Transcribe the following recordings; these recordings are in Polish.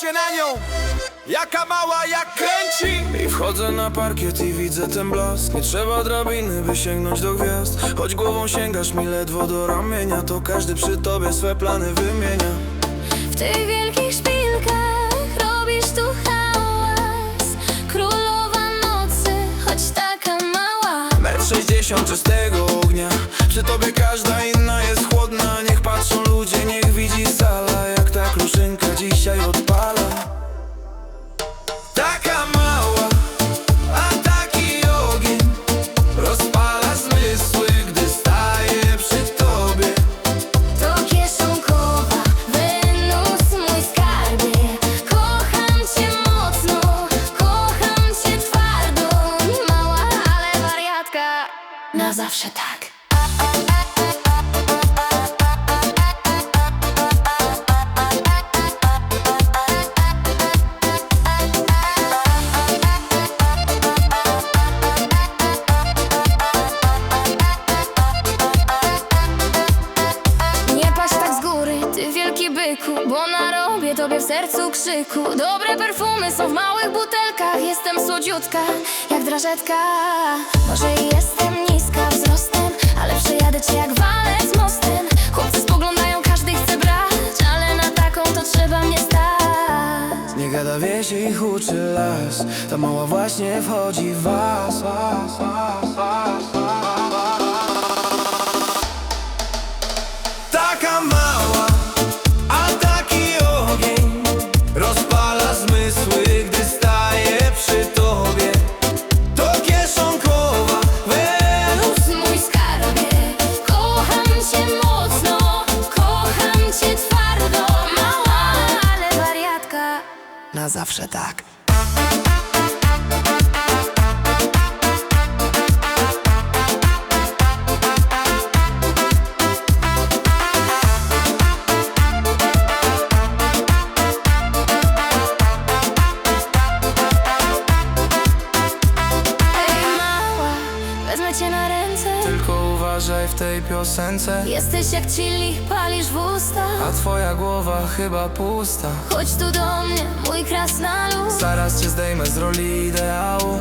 się na nią. Jaka mała, jak kręci. I wchodzę na parkiet i widzę ten blask. Nie trzeba drabiny, by sięgnąć do gwiazd. Choć głową sięgasz mi ledwo do ramienia To każdy przy tobie swe plany wymienia. W tych wielkich szpilkach robisz tu hałas. Królowa nocy, choć taka mała. Metr sześćdziesiąt czystego ognia. Przy tobie każda inna jest chłodna Niech Na zawsze tak. Nie paść tak z góry, ty wielki byku Bo narobię tobie w sercu krzyku. Dobre perfumy są w małych butelkach Jestem słodziutka, jak drażetka. Może i jestem Ale przejadę cię jak walec mostem. Chłopcy spoglądają, każdy chce brać Ale na taką to trzeba mnie stać. Nie gada wiesie i huczy las. Ta mała właśnie wchodzi w was, was, was, was, was. Cię twardo Mała, ale wariatka. Na zawsze tak Wezmę cię na ręce. Tylko uważaj w tej piosence. Jesteś jak chili, palisz w usta. A twoja głowa chyba pusta. Chodź tu do mnie, mój krasnalu Zaraz cię zdejmę z roli ideału.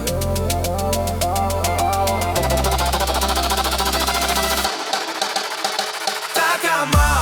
Taka ma